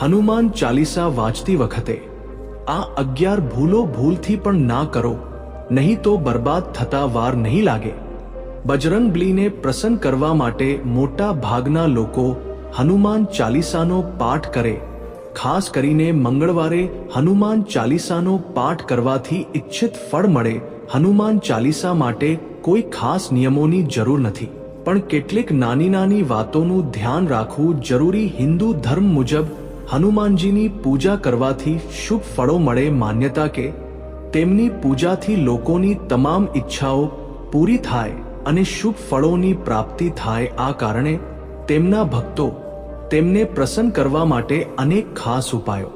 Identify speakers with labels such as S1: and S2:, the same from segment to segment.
S1: હનુમાન ચાલીસા વાંચતી વખતે, આ અગિયાર ભૂલો ભૂલથી પણ ના કરો, નહીં તો બરબાદ થતા વાર નહીં લાગે. બજરંગ બલીને પ્રસન્ન કરવા માટે મોટા ભાગના લોકો હનુમાન ચાલીસાનો પાઠ કરે, ખાસ કરીને મંગળવારે હનુમાન ચાલીસાનો પાઠ કરવાથી ઈચ્છિત ફળ મળે, હનુમાન ચાલીસા માટે કોઈ ખાસ નિયમોની જરૂર નથી. પણ કેટલીક નાની નાની વાતોનું ધ્યાન રાખવું જરૂરી હિન્દુ ધર્મ મુજબ હનુમાનજીની પૂજા કરવાથી શુભ ફળો મળે માન્યતા કે તેમની પૂજાથી લોકોની તમામ ઈચ્છાઓ પૂરી થાય અને શુભ ફળોની પ્રાપ્તિ થાય આ કારણે તેમના ભક્તો તેમને પ્રસન્ન કરવા માટે અનેક ખાસ ઉપાયો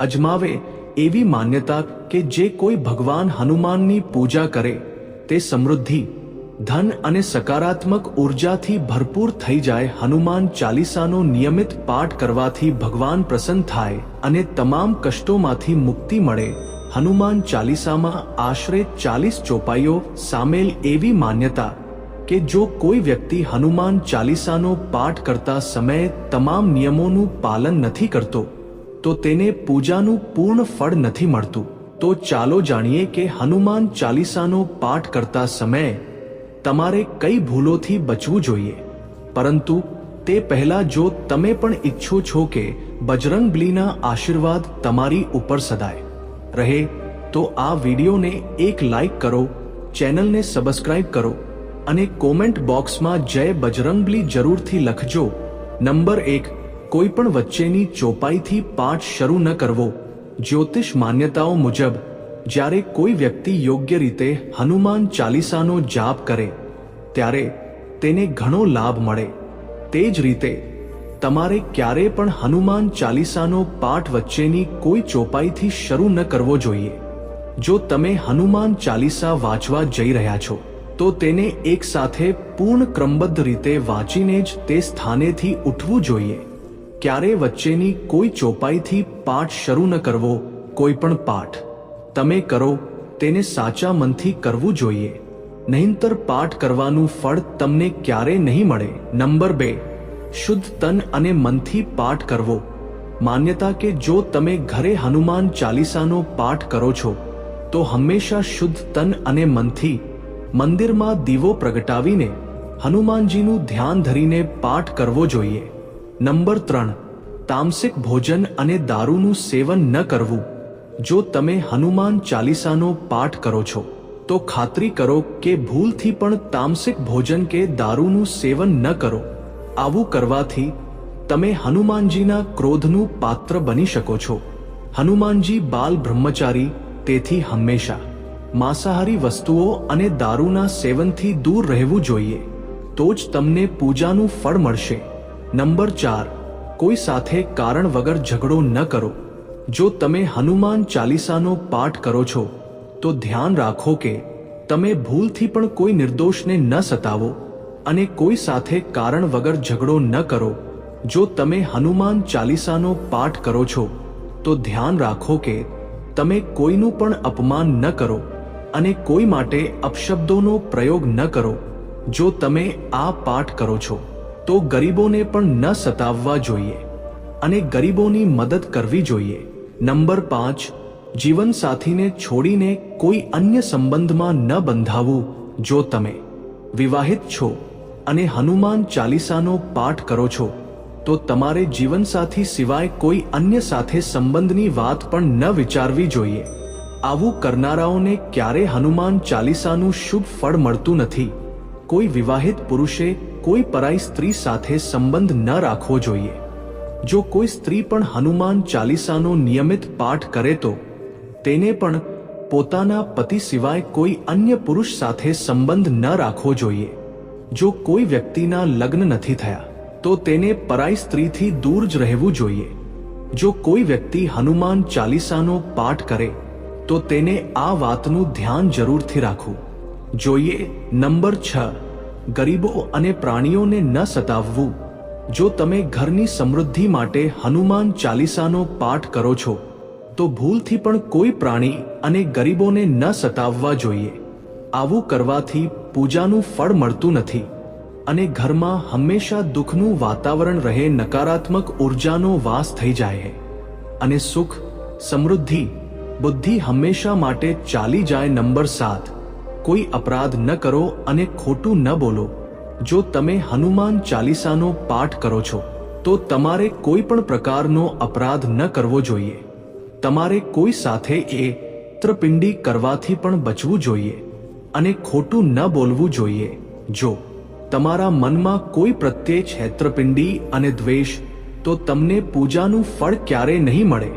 S1: અજમાવે એવી માન્યતા કે જે કોઈ ભગવાન હનુમાનની પૂજા કરે તે સમૃદ્ધિ ધન અને સકારાત્મક ઉર્જાથી ભરપૂર થઈ જાય હનુમાન ચાલીસાનો નિયમિત પાઠ કરવાથી ભગવાન પ્રસન્ન થાય અને તમામ કષ્ટોમાંથી મુક્તિ મળે. હનુમાન ચાલીસામાં આશરે ચાલીસ ચોપાઈઓ સામેલ એવી માન્યતા કે જો કોઈ વ્યક્તિ હનુમાન ચાલીસાનો પાઠ કરતા સમયે તમામ નિયમોનું પાલન નથી કરતો, તો તેને પૂજાનું પૂર્ણ ફળ નથી મળતું. તો ચાલો જાણીએ કે હનુમાન ચાલીસાનો પાઠ કરતા સમયે તમારે કઈ ભૂલોથી બચવું જોઈએ. પરંતુ તે પહેલા જો તમે પણ ઈચ્છો છો કે બજરંગ બલીના આશીર્વાદ તમારી ઉપર સદાય રહે, તો આ વિડીયોને એક લાઈક કરો, ચેનલને સબસ્ક્રાઇબ કરો અને કોમેન્ટ બોક્સમાં જય બજરંગબલી જરૂરથી લખજો. નંબર એક, કોઈ પણ વચ્ચેની ચોપાઈથી પાઠ શરૂ ન કરવો. જ્યોતિષ માન્યતાઓ મુજબ જ્યારે કોઈ વ્યક્તિ યોગ્ય રીતે હનુમાન ચાલીસાનો જાપ કરે, ત્યારે તેને ઘણો લાભ મળે. તે જ રીતે, તમારે ક્યારે પણ હનુમાન ચાલીસાનો પાઠ વચ્ચેની કોઈ ચોપાઈથી શરૂ ન કરવો જોઈએ. જો તમે હનુમાન ચાલીસા વાંચવા જઈ રહ્યા છો, તો તેને એક સાથે પૂર્ણ ક્રમબદ્ધ રીતે વાંચીને જ તે સ્થાનેથી ઉઠવું જોઈએ. ક્યારે વચ્ચેની કોઈ ચોપાઈથી પાઠ શરૂ ન કરવો, કોઈ પણ પાઠ. તમે કરો, તેને સાચા મનથી કરવું જોઈએ. નહીંતર પાઠ કરવાનું ફળ તમને ક્યારે નહીં મળે. નંબર બે, શુદ્ધ તન અને મનથી પાઠ કરવો. માન્યતા કે જો તમે ઘરે હનુમાન ચાલીસાનો પાઠ કરો છો, તો હંમેશા શુદ્ધ તન અને મનથી મંદિરમાં દીવો પ્રગટાવીને હનુમાનજીનું ધ્યાન ધરીને પાઠ કરવો જોઈએ. નંબર ત્રણ, તામસિક ભોજન અને દારૂનું સેવન ન કરવું. જો તમે હનુમાન ચાલીસાનો પાઠ કરો છો, તો ખાતરી કરો કે ભૂલથી પણ તામસિક ભોજન કે દારૂનું સેવન ન કરો. આવું કરવાથી તમે હનુમાનજીના ક્રોધનું પાત્ર બની શકો છો. હનુમાનજી બાલ બ્રહ્મચારી, તેથી હંમેશા માંસાહારી વસ્તુઓ અને દારૂના સેવનથી દૂર રહેવું જોઈએ. તો જ તમને પૂજાનું ફળ મળશે. નંબર ચાર, કોઈ સાથે કારણ વગર ઝઘડો ન કરો. જો તમે હનુમાન ચાલીસાનો પાઠ કરો છો, તો ધ્યાન રાખો કે તમે ભૂલથી પણ કોઈ નિર્દોષને ન સતાવો અને કોઈ સાથે કારણ વગર ઝઘડો ન કરો. જો તમે હનુમાન ચાલીસાનો પાઠ કરો છો, તો ધ્યાન રાખો કે તમે કોઈનું પણ અપમાન ન કરો અને કોઈ માટે અપશબ્દોનો પ્રયોગ ન કરો. જો તમે આ પાઠ કરો છો, તો ગરીબોને પણ ન સતાવવા જોઈએ અને ગરીબોની મદદ કરવી જોઈએ. નંબર પાંચ જીવનસાથીને છોડીને કોઈ અન્ય સંબંધમાં ન બંધાવવું જો તમે વિવાહિત છો અને હનુમાન ચાલીસાનો પાઠ કરો છો, તો તમારે જીવનસાથી સિવાય કોઈ અન્ય સાથે સંબંધની વાત પણ ન વિચારવી જોઈએ. આવું કરનારાઓને ક્યારે હનુમાન ચાલીસાનું શુભ ફળ મળતું નથી. કોઈ વિવાહિત પુરુષે કોઈ પરાઈ સ્ત્રી સાથે સંબંધ ન રાખવો જોઈએ. જો કોઈ સ્ત્રી પણ હનુમાન ચાલીસાનો નિયમિત પાઠ કરે તો તેને પણ પોતાના પતિ સિવાય કોઈ અન્ય પુરુષ સાથે સંબંધ ન રાખવો જોઈએ. જો કોઈ વ્યક્તિના લગ્ન નથી થયા, તો તેને પરાઈ સ્ત્રીથી દૂર જ રહેવું જોઈએ. જો કોઈ વ્યક્તિ હનુમાન ચાલીસાનો પાઠ કરે, તો તેને આ વાતનું ધ્યાન જરૂરથી રાખવું. જોઈએ નંબર છ, ગરીબો અને પ્રાણીઓને ન સતાવવું. જો તમે ઘરની સમૃદ્ધિ માટે હનુમાન ચાલીસાનો પાઠ કરો છો, તો ભૂલથી પણ કોઈ પ્રાણી અને ગરીબોને ન સતાવવા જોઈએ. આવું કરવાથી પૂજાનું ફળ મળતું નથી અને ઘરમાં હંમેશા દુઃખનું વાતાવરણ રહે, નકારાત્મક ઉર્જાનો વાસ થઈ જાય. અને સુખ, સમૃદ્ધિ, બુદ્ધિ હંમેશા માટે ચાલી જાય નંબર સાત. કોઈ અપરાધ ન કરો અને ખોટું ન બોલો. જો તમે હનુમાન ચાલીસાનો પાઠ કરો છો, તો તમારે કોઈ પણ પ્રકારનો અપરાધ ન કરવો જોઈએ. તમારે કોઈ સાથે એ ત્રપિંડી કરવાથી પણ બચવું જોઈએ અને ખોટું ન બોલવું જોઈએ. જો તમારા મનમાં કોઈ પ્રત્યે છેત્રપિંડી અને દ્વેષ, તો તમને પૂજાનું ફળ ક્યારે નહીં મળે?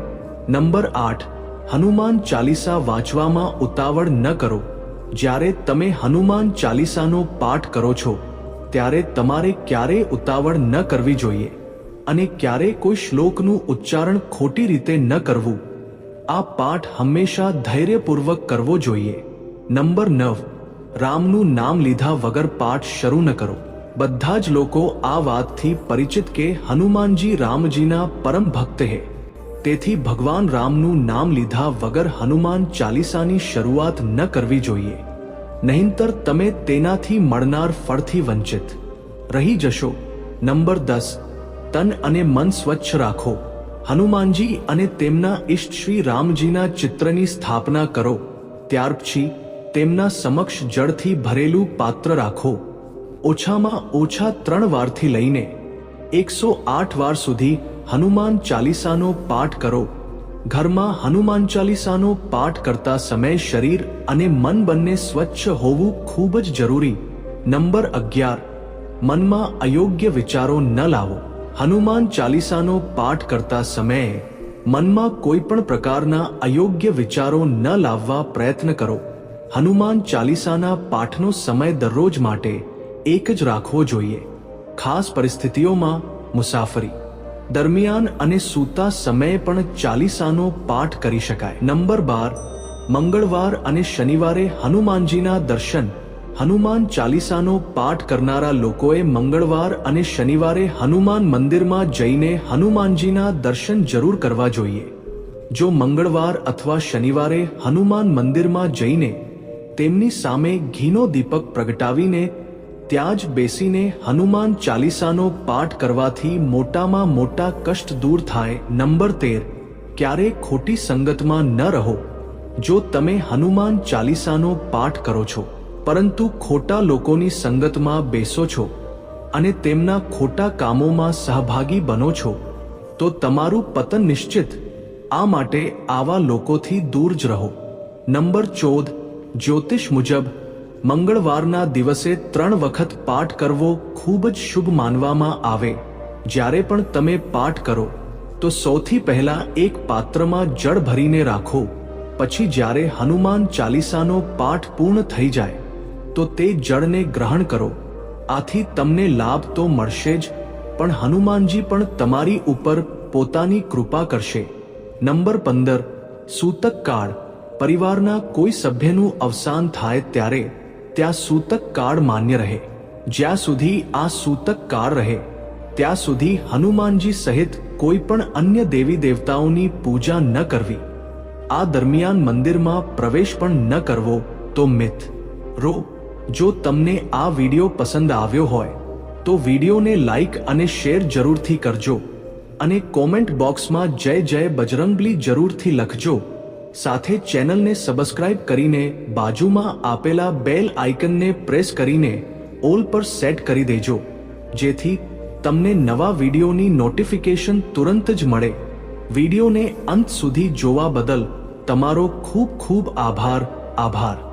S1: નંબર આઠ. હનુમાન ચાલીસા વાંચવામાં ઉતાવળ ન કરો. જ્યારે તમે હનુમાન ચાલીસાનો પાઠ કરો છો ત્યારે તમારે ક્યારેય ઉતાવળ ન કરવી જોઈએ અને ક્યારે કોઈ શ્લોકનું ઉચ્ચારણ ખોટી રીતે ન કરવું. આ પાઠ હંમેશા ધૈર્યપૂર્વક કરવો જોઈએ. નંબર નવ. રામનું નામ લીધા વગર પાઠ શરૂ ન કરો. બધા જ લોકો આ વાતથી પરિચિત કે હનુમાનજી રામજીના પરમ ભક્ત હે. તેથી ભગવાન રામનું નામ લીધા વગર હનુમાન ચાલીસાની શરૂઆત ન કરવી જોઈએ. નહીંતર તમે તેનાથી મળનાર ફળથી વંચિત. રહી જશો. નંબર દસ. તન અને મન સ્વચ્છ રાખો. હનુમાનજી અને તેમના ઇષ્ટ શ્રી રામજીના ચિત્રની સ્થાપના કરો. ત્યાર પછી તેમના સમક્ષ જળથી ભરેલું પાત્ર રાખો. ઓછામાં ઓછા ત્રણ વારથી લઈને એકસો આઠ વાર સુધી હનુમાન ચાલીસાનો પાઠ કરો. ઘરમાં હનુમાન ચાલીસાનો પાઠ કરતા સમયે શરીર અને મન બંને સ્વચ્છ હોવું ખૂબ જ જરૂરી. નંબર અગિયાર, મનમાં અયોગ્ય વિચારો ન લાવો. હનુમાન ચાલીસાનો પાઠ કરતા સમયે મનમાં કોઈ પણ પ્રકારના અયોગ્ય વિચારો ન લાવવા પ્રયત્ન કરો. હનુમાન ચાલીસાના પાઠનો સમય દરરોજ માટે એક જ રાખવો જોઈએ. ખાસ પરિસ્થિતિઓમાં મુસાફરી. દરમિયાન અને સૂતા સમયે પણ ચાલીસાનો પાઠ કરી શકાય. નંબર બાર, મંગળવાર અને શનિવારે હનુમાનજીના દર્શન. હનુમાન ચાલીસાનો પાઠ કરનારા લોકોએ મંગળવાર અને શનિવારે હનુમાન મંદિરમાં જઈને હનુમાનજીના દર્શન જરૂર કરવા જોઈએ. જો મંગળવાર અથવા શનિવારે હનુમાન મંદિરમાં જઈને તેમની સામે ઘીનો દીપક પ્રગટાવીને ત્યાં જ બેસીને હનુમાન ચાલીસાનો પાઠ કરવાથી મોટામાં મોટા કષ્ટ દૂર થાય. નંબર તેર. ક્યારે ખોટી સંગતમાં ન રહો. જો તમે હનુમાન ચાલીસાનો પાઠ કરો છો, પરંતુ ખોટા લોકોની સંગતમાં બેસો છો અને તેમના ખોટા કામોમાં સહભાગી બનો છો, તો તમારું પતન નિશ્ચિત. આ માટે આવા લોકોથી દૂર જ રહો. નંબર ચૌદ. જ્યોતિષ મુજબ મંગળવારના દિવસે ત્રણ વખત પાઠ કરવો ખૂબ જ શુભ માનવામાં આવે. જ્યારે પણ તમે પાઠ કરો, તો સૌથી પહેલા એક પાત્રમાં જળ ભરીને રાખો. પછી જ્યારે હનુમાન ચાલીસાનો પાઠ પૂર્ણ થઈ જાય, તો તે જળને ગ્રહણ કરો. આથી તમને લાભ તો મળશે જ, પણ હનુમાનજી પણ તમારી ઉપર પોતાની કૃપા કરશે. નંબર પંદર, સૂતક કાળ. પરિવારના કોઈ સભ્યનું અવસાન થાય ત્યારે ત્યાં સૂતક કાળ માન્ય રહે. જ્યાં સુધી આ સૂતક કાળ રહે, ત્યાં સુધી હનુમાનજી સહિત કોઈ પણ અન્ય દેવી દેવતાઓની પૂજા ન કરવી. આ દરમિયાન મંદિરમાં પ્રવેશ પણ ન કરવો તો મિથ. રો, જો તમને આ વીડિયો પસંદ આવ્યો હોય, તો વિડીયોને લાઈક અને શેર જરૂરથી કરજો. અને કોમેન્ટ બોક્સમાં જય જય બજરંગબલી જરૂરથી લખજો. સાથે ચેનલને સબસ્ક્રાઇબ કરીને બાજુમાં આપેલા બેલ આઇકનને પ્રેસ કરીને ઓલ પર સેટ કરી દેજો. જેથી તમને નવા વિડીયોની નોટિફિકેશન તુરંત જ મળે. વિડીયોને અંત સુધી જોવા બદલ તમારો ખૂબ ખૂબ આભાર આભાર.